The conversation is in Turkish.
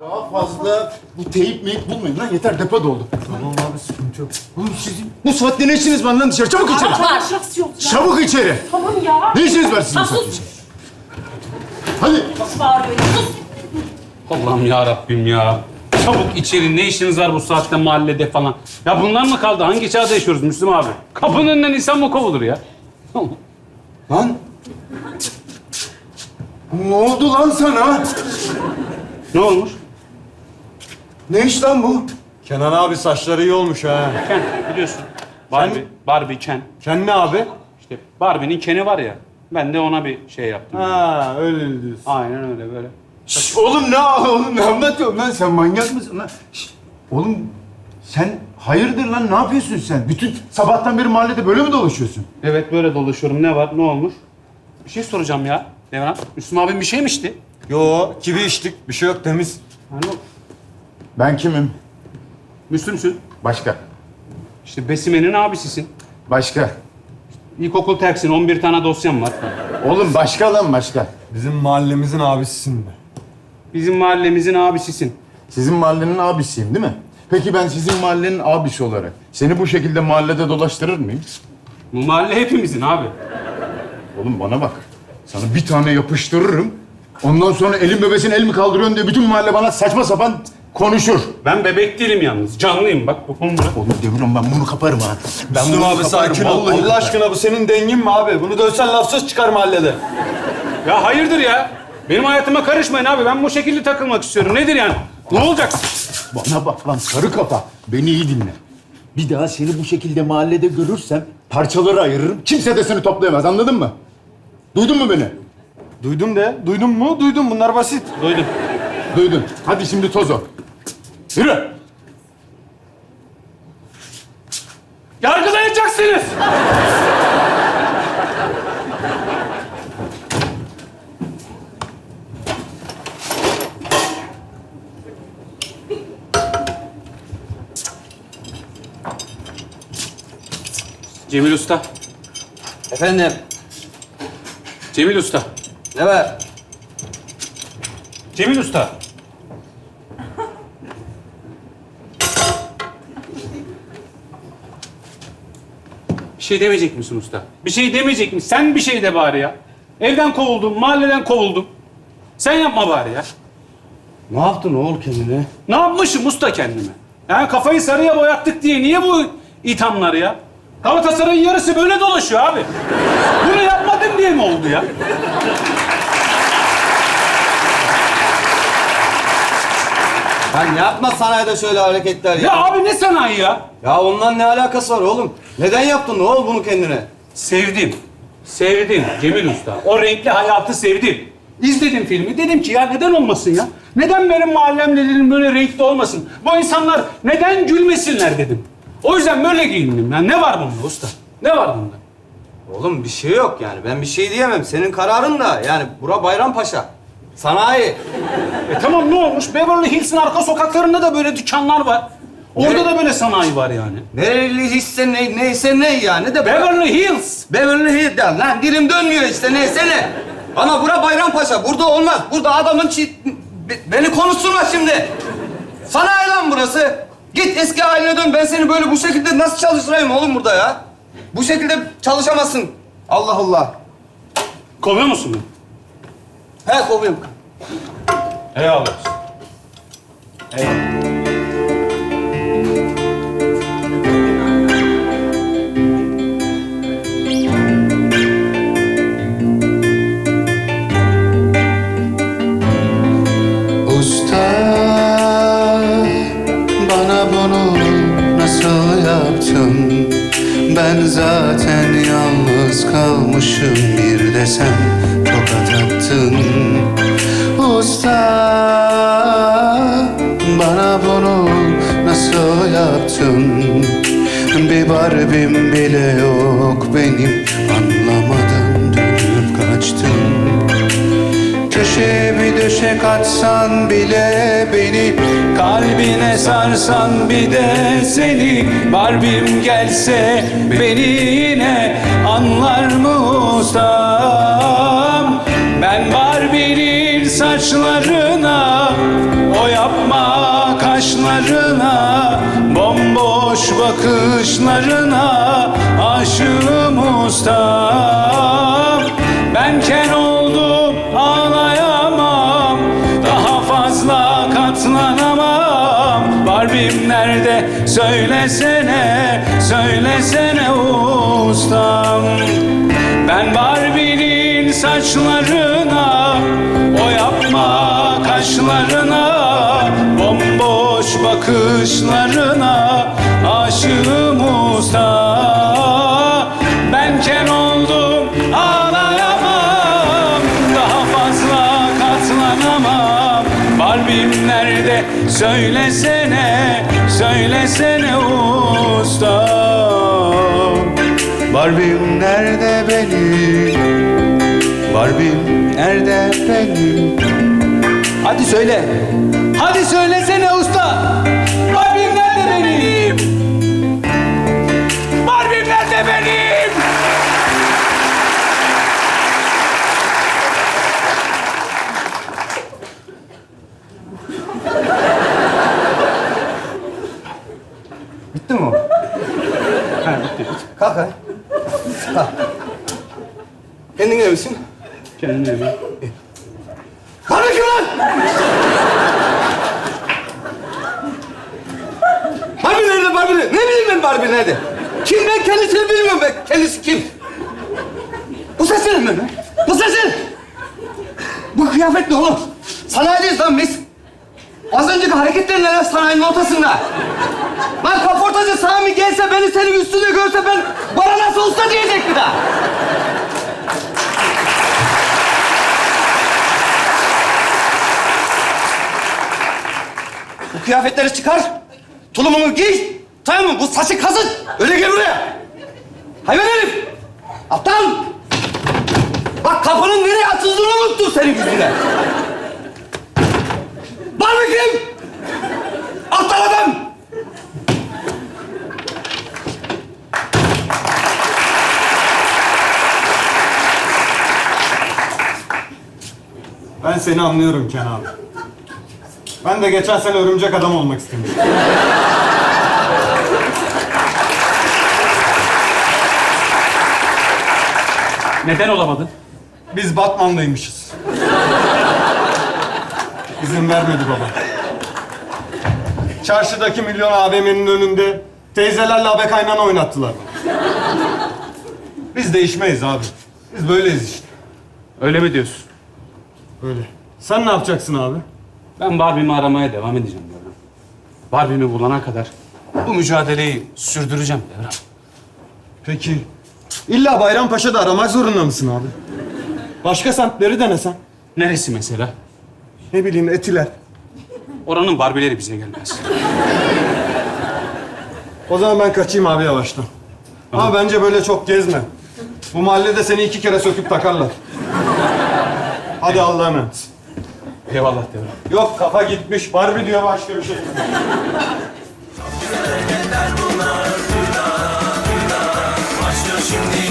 Daha fazla bu teyip meyip bulmayın lan. Yeter depo doldu. Tamam abi sıkıntı yok. Oğlum sizin bu saatte ne işiniz var lan dışarı? Çabuk içeri. Konuşması yok ya. Çabuk içeri. Tamam ya. Ne işiniz var sizin bu saatte? sus. Hadi. Nasıl bağırıyor ya? Sus. Allah'ım ya Rabbim ya. Çabuk içeri. Ne işiniz var bu saatte mahallede falan? Ya bunlar mı kaldı? Hangi çağda yaşıyoruz Müslüm abi? Kapının önünden insan mı kovulur ya? Lan. Ne oldu lan sana? ne olmuş? Ne iş lan bu? Kenan abi saçları iyi olmuş ha. Ken biliyorsun. Barbie, Barbie Ken. Ken ne abi? İşte Barbie'nin Ken'i var ya. Ben de ona bir şey yaptım. Ha öyle diyorsun. Aynen öyle böyle. Şş, oğlum ne oğlum ne anlatıyorsun lan sen manyak mısın lan? Şş, oğlum sen hayırdır lan ne yapıyorsun sen? Bütün sabahtan beri mahallede böyle mi dolaşıyorsun? Evet böyle dolaşıyorum. Ne var? Ne olmuş? Bir şey soracağım ya. Devran. Müslüm abim bir şey mi içti? Yo kivi içtik. Bir şey yok temiz. Hani o- Ben kimim? Müslümsün. Başka. İşte Besime'nin abisisin. Başka. İlkokul terksin. 11 tane dosyam var. Oğlum başka lan başka. Bizim mahallemizin abisisin de. Bizim mahallemizin abisisin. Sizin mahallenin abisiyim değil mi? Peki ben sizin mahallenin abisi olarak seni bu şekilde mahallede dolaştırır mıyım? Bu mahalle hepimizin abi. Oğlum bana bak. Sana bir tane yapıştırırım. Ondan sonra elin bebesin el mi kaldırıyorsun diye bütün mahalle bana saçma sapan konuşur. Ben bebek değilim yalnız. Canlıyım bak bu konuda. Oğlum Devran ben bunu kaparım ha. Ben Müslüm bunu abi kaparım, sakin ol. vallahi Allah aşkına bu senin dengin mi abi? Bunu dövsen lafsız çıkar mahallede. Ya hayırdır ya? Benim hayatıma karışmayın abi. Ben bu şekilde takılmak istiyorum. Nedir yani? Ne olacak? Bana bak lan sarı kafa. Beni iyi dinle. Bir daha seni bu şekilde mahallede görürsem parçalara ayırırım. Kimse de seni toplayamaz anladın mı? Duydun mu beni? Duydum de. Duydun mu? Duydum. Bunlar basit. Duydum. Duydun. Hadi şimdi toz o. Yürü. Yargılayacaksınız. Cemil Usta. Efendim, Cemil Usta. ne var? Cemil Usta. Şey demeyecek misin usta? Bir şey demeyecek misin? Sen bir şey de bari ya. Evden kovuldum, mahalleden kovuldum. Sen yapma bari ya. Ne yaptın oğul kendine? Ne yapmışım usta kendime? Yani kafayı sarıya boyattık diye niye bu ithamlar ya? Galatasaray'ın yarısı böyle dolaşıyor abi. Bunu yapmadım diye mi oldu ya? Sen yapma sanayide şöyle hareketler ya. Ya abi ne sanayi ya? Ya ondan ne alakası var oğlum? Neden yaptın oğul bunu kendine? Sevdim. Sevdim Cemil Usta. O renkli hayatı sevdim. İzledim filmi. Dedim ki ya neden olmasın ya? Neden benim mahallemde dedim böyle renkli olmasın? Bu insanlar neden gülmesinler dedim. O yüzden böyle giyindim. Yani ne var bunda usta? Ne var bunda? Oğlum bir şey yok yani. Ben bir şey diyemem. Senin kararın da yani bura Bayrampaşa. Sanayi. E tamam ne olmuş? Beverly Hills'in arka sokaklarında da böyle dükkanlar var. Orada da böyle sanayi var yani. Nereli hisse ne, neyse ne yani de Beverly Hills. Beverly Hills ya lan dilim dönmüyor işte neyse ne. Ama bura Bayrampaşa. Burada olmaz. Burada adamın çi... Be- Beni konuşturma şimdi. Sanayi lan burası. Git eski haline dön. Ben seni böyle bu şekilde nasıl çalıştırayım oğlum burada ya? Bu şekilde çalışamazsın. Allah Allah. Kovuyor musun beni? He kovayım. Eyvallah. Usta yaptın? Bir barbim bile yok benim. Anlamadan dönüp kaçtın. Köşeye bir döşek atsan bile beni. Kalbine sarsan bir de seni. Barbim gelse beni yine anlar mı ustam? Ben Barbie'nin saçlarına o yap saçlarına Bomboş bakışlarına Aşığım ustam Ben ken oldum ağlayamam Daha fazla katlanamam. Barbim nerede? Söylesene Söylesene ustam. Ben Barbie'nin saçlarına O yapma kaşlarına Bomboş bakışlarına usta. Barbie'm nerede benim? Barbie'm nerede benim? Hadi söyle Kendine misin? Kendine mi? Bana kim lan? Barbie nerede Barbie? Ne bileyim ben Barbie nerede? Kim ben kendisini bilmiyorum ben. Kendisi kim? Bu ses ne lan? Bu ses ne? Bu kıyafet ne oğlum? Sanayiciyiz lan biz. Az önceki hareketler neler sanayinin ortasında? Lan kaportacı Sami gelse beni senin üstünde görse ben bana nasıl usta diyecek bir daha. Kıyafetleri çıkar. Tulumunu giy. Tamam mı? Bu saçı kazın. Öyle gel buraya. Hayvan herif. Aptal. Bak kapının nereye atıldığını unuttum senin mı kim? Aptal adam. Ben seni anlıyorum Ken abi. Ben de geçen sene örümcek adam olmak istemiştim. Neden olamadın? Biz Batman'daymışız. İzin vermedi baba. Çarşıdaki milyon AVM'nin önünde teyzelerle abe kaynana oynattılar. Biz değişmeyiz abi. Biz böyleyiz işte. Öyle mi diyorsun? Öyle. Sen ne yapacaksın abi? Ben Barbie'mi aramaya devam edeceğim Devran. Barbie'mi bulana kadar bu mücadeleyi sürdüreceğim Devran. Peki. İlla Bayrampaşa'da aramak zorunda mısın abi? Başka semtleri denesen. Neresi mesela? Ne bileyim Etiler. Oranın Barbie'leri bize gelmez. O zaman ben kaçayım abi yavaştan. Ama bence böyle çok gezme. Bu mahallede seni iki kere söküp takarlar. Hadi Allah'a emanet. Eyvallah Devran. Yok kafa gitmiş. Barbie diyor başka bir şey. Başlıyor şimdi